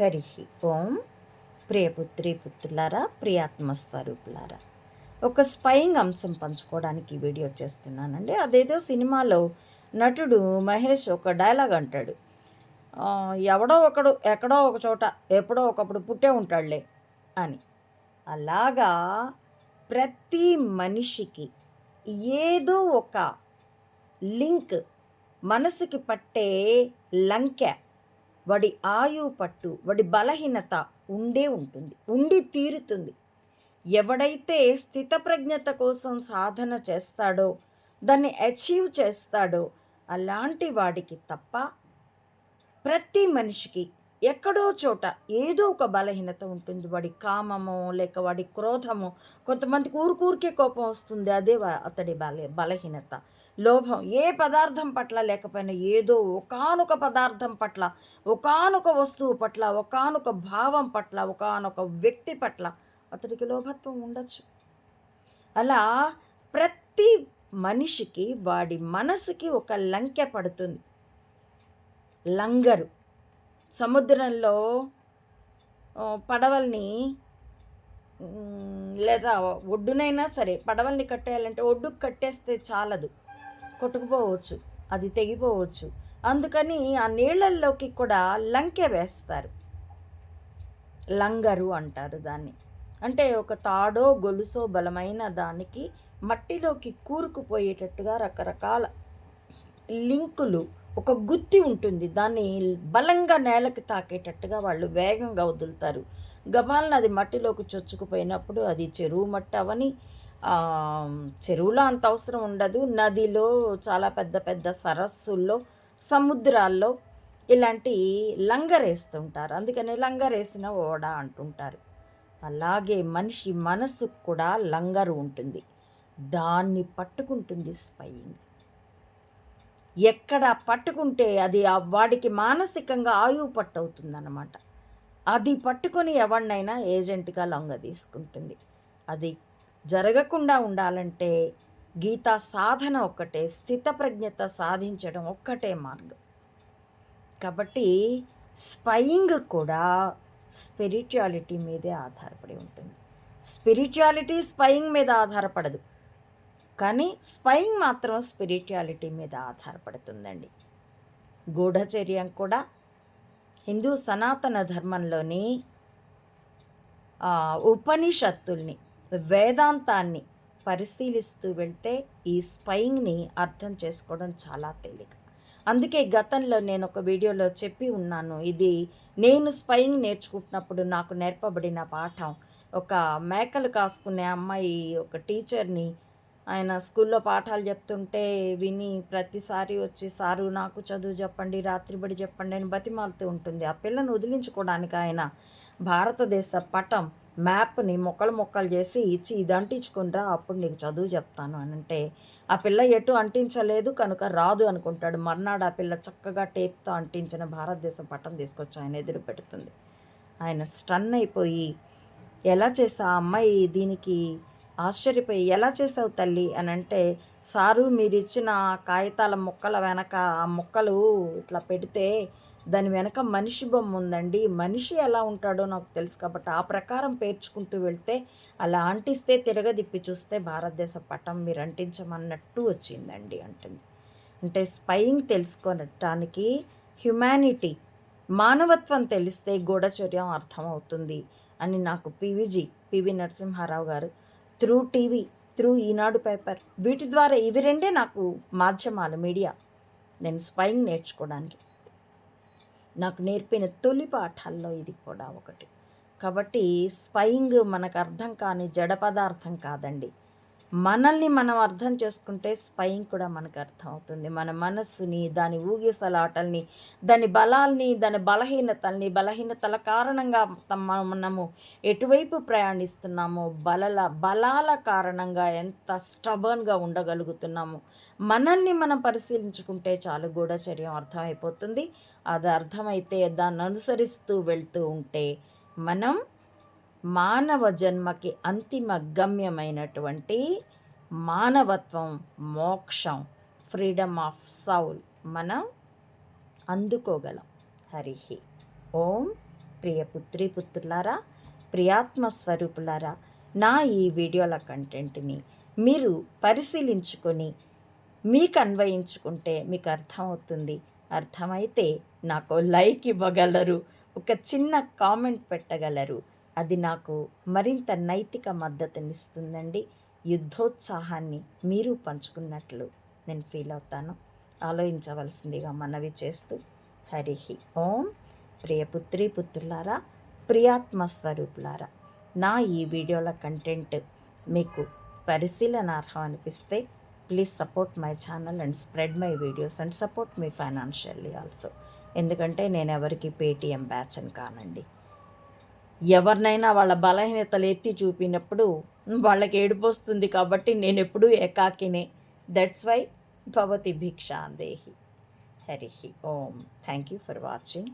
హరి ఓం ప్రియపుత్రి పుత్రులారా ప్రియాత్మ స్వరూపులారా ఒక స్పయింగ్ అంశం పంచుకోవడానికి వీడియో చేస్తున్నానండి. అదేదో సినిమాలో నటుడు మహేష్ ఒక డైలాగ్ అంటాడు. ఎవడో ఒకడు ఎక్కడో ఒక చోట ఎప్పుడో ఒకప్పుడు పుట్టే ఉంటాడులే అని. అలాగా ప్రతి మనిషికి ఏదో ఒక లింక్ మనసుకి పట్టే లంకె వాడి ఆయువు పట్టు వాడి బలహీనత ఉండే ఉంటుంది ఉండి తీరుతుంది. ఎవడైతే స్థితప్రజ్ఞత కోసం సాధన చేస్తాడో దాన్ని అచీవ్ చేస్తాడో అలాంటి వాడికి తప్ప ప్రతి మనిషికి ఎక్కడో చోట ఏదో ఒక బలహీనత ఉంటుంది. వాడి కామమో లేక వాడి క్రోధమో కొంతమందికి ఊరికూరికే కోపం వస్తుంది. అదే అతడి బల బలహీనత. లోభం. ఏ పదార్థం పట్ల లేకపోయినా ఏదో ఒకానొక పదార్థం పట్ల ఒకానొక వస్తువు పట్ల ఒకానొక భావం పట్ల ఒకానొక వ్యక్తి పట్ల అతడికి లోభత్వం ఉండొచ్చు. అలా ప్రతి మనిషికి వాడి మనసుకి ఒక లంకె పడుతుంది. లంగరు. సముద్రంలో పడవల్ని లేదా ఒడ్డునైనా సరే పడవల్ని కట్టేయాలంటే ఒడ్డుకు కట్టేస్తే చాలదు. కొట్టుకుపోవచ్చు అది తెగిపోవచ్చు. అందుకని ఆ నీళ్ళల్లోకి కూడా లంకె వేస్తారు. లంగరు అంటారు దాన్ని. అంటే ఒక తాడో గొలుసో బలమైన దానికి మట్టిలోకి కూరుకుపోయేటట్టుగా రకరకాల లింకులు ఒక గుత్తి ఉంటుంది. దాన్ని బలంగా నేలకి తాకేటట్టుగా వాళ్ళు వేగంగా వదులుతారు. గబాలను అది మట్టిలోకి చొచ్చుకుపోయినప్పుడు అది చెరువు మట్టి అవని చెరువులో అంత అవసరం ఉండదు. నదిలో చాలా పెద్ద పెద్ద సరస్సుల్లో సముద్రాల్లో ఇలాంటి లంగరేస్తుంటారు. అందుకనే లంగరేసిన ఓడ అంటుంటారు. అలాగే మనిషి మనసుకు కూడా లంగరు ఉంటుంది. దాన్ని పట్టుకుంటుంది స్పయింగ్. ఎక్కడ పట్టుకుంటే అది వాడికి మానసికంగా ఆయువు పట్టవుతుందన్నమాట. అది పట్టుకొని ఎవరినైనా ఏజెంట్గా లొంగ తీసుకుంటుంది. అది జరగకుండా ఉండాలంటే గీతా సాధన ఒక్కటే స్థితప్రజ్ఞత సాధించడం ఒక్కటే మార్గం. కాబట్టి స్పయింగ్ కూడా స్పిరిచువాలిటీ మీదే ఆధారపడి ఉంటుంది. స్పిరిచువాలిటీ స్పయింగ్ మీద ఆధారపడదు. కానీ స్పయింగ్ మాత్రం స్పిరిచువాలిటీ మీద ఆధారపడుతుందండి. గూఢచర్యం కూడా హిందూ సనాతన ధర్మంలోని ఉపనిషత్తుల్ని వేదాంతాన్ని పరిశీలిస్తూ వెళ్తే ఈ స్పయింగ్ని అర్థం చేసుకోవడం చాలా తేలిక. అందుకే గతంలో నేను ఒక వీడియోలో చెప్పి ఉన్నాను ఇది నేను స్పయింగ్ నేర్చుకుంటున్నప్పుడు నాకు నేర్పబడిన పాఠం. ఒక మేకలు కాసుకునే అమ్మాయి ఒక టీచర్ని ఆయన స్కూల్లో పాఠాలు చెప్తుంటే విని ప్రతిసారి వచ్చి సారు నాకు చదువు చెప్పండి రాత్రిబడి చెప్పండి అని బతిమాలుతూ ఉంటుంది. ఆ పిల్లను వదిలించుకోవడానికి ఆయన భారతదేశ పటం మ్యాప్ని మొక్కలు మొక్కలు చేసి ఇచ్చి ఇది అంటించుకునిరా అప్పుడు నీకు చదువు చెప్తాను అని అంటే ఆ పిల్ల ఎటు అంటించలేదు కనుక రాదు అనుకుంటాడు. మర్నాడు ఆ పిల్ల చక్కగా టేప్తో అంటించిన భారతదేశం పట్టం తీసుకొచ్చి ఆయన ఎదురు పెడుతుంది. ఆయన స్టన్ అయిపోయి ఎలా చేసా ఆ అమ్మాయి దీనికి? ఆశ్చర్యపోయి ఎలా చేసావు తల్లి? అని అంటే సారు మీరు ఇచ్చిన కాగితాల మొక్కల వెనక ఆ మొక్కలు ఇట్లా పెడితే దాని వెనక మనిషి బొమ్మ ఉందండి. మనిషి ఎలా ఉంటాడో నాకు తెలుసు కాబట్టి ఆ ప్రకారం పేర్చుకుంటూ వెళ్తే అలా అంటిస్తే తిరగదిప్పి చూస్తే భారతదేశ పటం మీరు అంటించమన్నట్టు వచ్చిందండి అంటుంది. అంటే స్పయింగ్ తెలుసుకోనటానికి హ్యుమానిటీ మానవత్వం తెలిస్తే గూఢచర్యం అర్థమవుతుంది అని నాకు పివిజీ పివి నరసింహారావు గారు through TV through Eenadu paper వీటి ద్వారా ఇవి రెండే నాకు మాధ్యమాలు మీడియా. నేను స్పయింగ్ నేర్చుకోవడానికి. నాకు నేర్పిన తొలి పాఠాల్లో ఇది కూడా ఒకటి. కాబట్టి స్పయింగ్ మనకు అర్థం కాని జడ పదార్థం కాదండి. మనల్ని మనం అర్థం చేసుకుంటే స్పయింగ్ కూడా మనకు అర్థమవుతుంది. మన మనస్సుని దాని ఊగిసలాటల్ని దాని బలాల్ని దాని బలహీనతల్ని బలహీనతల కారణంగా తమ- మనము ఎటువైపు ప్రయాణిస్తున్నామో బలల బలాల కారణంగా ఎంత స్టబర్న్గా ఉండగలుగుతున్నామో మనల్ని మనం పరిశీలించుకుంటే చాలు గూఢచర్యం అర్థమైపోతుంది. అది అర్థమైతే దాన్ని అనుసరిస్తూ వెళ్తూ ఉంటే మనం మానవ జన్మకి అంతిమ గమ్యమైనటువంటి మానవత్వం మోక్షం ఫ్రీడమ్ ఆఫ్ సౌల్ మనం అందుకోగలం. హరి ఓం ప్రియ పుత్రి పుత్రులారా ప్రియాత్మ స్వరూపులారా నా ఈ వీడియోల కంటెంట్ని మీరు పరిశీలించుకొని మీకు అన్వయించుకుంటే మీకు అర్థమవుతుంది అర్థమైతే నాకు లైక్ ఇవ్వగలరు ఒక చిన్న కామెంట్ పెట్టగలరు. అది నాకు మరింత నైతిక మద్దతునిస్తుందండి. యుద్ధోత్సాహాన్ని మీరు పంచుకున్నట్లు నేను ఫీల్ అవుతాను. ఆలోచించవలసిందిగా మనవి చేస్తూ హరిహి ఓం. ప్రియపుత్రి పుత్రులారా ప్రియాత్మ స్వరూపులారా నా ఈ వీడియోల కంటెంట్ మీకు పరిశీలనార్హం అనిపిస్తే please support my channel and spread my videos and support me financially also. ఎందుకంటే నేను ఎవరికి పేటీఎం బ్యాచ్ అని కానండి. ఎవరినైనా వాళ్ళ బలహీనతలు ఎత్తి చూపినప్పుడు వాళ్ళకి ఏడుపొస్తుంది కాబట్టి నేను ఎప్పుడూ ఏకాకినే. దట్స్ వై భవతి భిక్షాందేహి హరి ఓం. Thank you for watching